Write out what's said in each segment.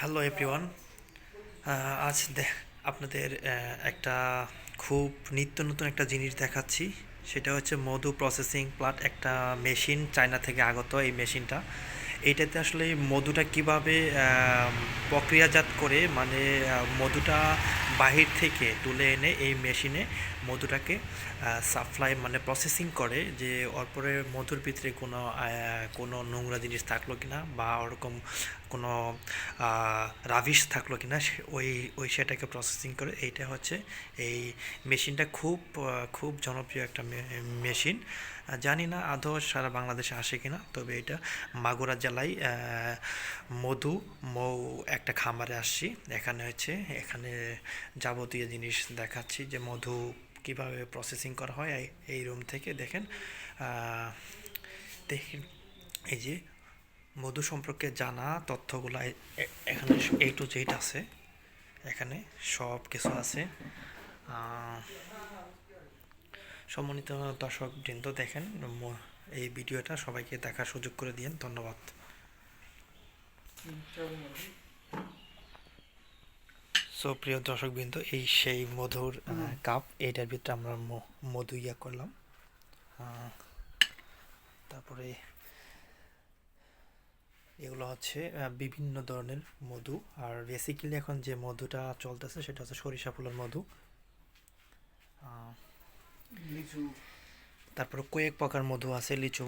Hello everyone আজ আপনাদের একটা খুব নিত্য নতুন একটা জিনিস দেখাচ্ছি। সেটা হচ্ছে মধু প্রসেসিং প্লাট একটা মেশিন চায়না থেকে আগত এই মেশিনটা এইটাতে আসলে মধুটা কীভাবে প্রক্রিয়াজাত করে মানে মধুটা বাহির থেকে তুলে এনে এই মেশিনে মধুটাকে সাপ্লাই মানে প্রসেসিং করে যে অরপরে মধুর ভিতরে কোনো কোনো নোংরা জিনিস থাকল কিনা বা ওরকম কোনো রাভিশ থাকল কিনা ওই ওই সেটাকে প্রসেসিং করে। এইটা হচ্ছে এই মেশিনটা খুব খুব জনপ্রিয় একটা মেশিন। জানি না আদৌ সারা বাংলাদেশে আসে কিনা, তবে এটা মাগুরা জেলায় মধু, মৌ একটা খামারে আসছি। এখানে হচ্ছে, এখানে যাবতীয় জিনিস দেখাচ্ছি, যে মধু কীভাবে প্রসেসিং করা হয়, এই- রুম থেকে দেখেন দেখেন, এই যে মধু সম্পর্কে জানা তথ্যগুলো এ- এ- এখানে এই টু জেড আছে, এখানে সব কিছু আছে। সম্মানিত দর্শক বৃন্দ, দেখেন এই ভিডিওটা সবাইকে দেখার সুযোগ করে দিন ধন্যবাদ। সো প্রিয় দর্শকবৃন্দ এই সেই মধুর কাপ এটার ভিতরে আমরা মধু ইয়া করলাম। তারপরে এগুলো হচ্ছে বিভিন্ন ধরনের মধু। আর বেসিক্যালি এখন যে মধুটা চলতেছে সেটা হচ্ছে সরিষা ফুলের মধু। লিচু। তারপরে কয়েক প্রকার মধু আছে লিচু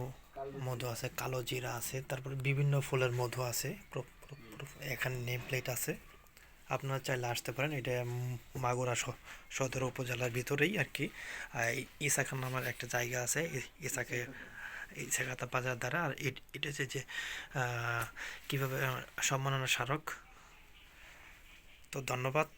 মধু আছে কালো জিরা আছে তারপরে বিভিন্ন ফুলের মধু আছে। এখানে নেম প্লেট আছে। আপনারা চাইলে আসতে পারেন। এটা মাগুরা সদর উপজেলার ভিতরেই আর কি ইসাখান নামের একটা জায়গা আছে। ইসাকে ইসাখাতা বাজার দ্বারা। আর এটা হচ্ছে যে কীভাবে, সম্মাননা স্মারক। তো ধন্যবাদ।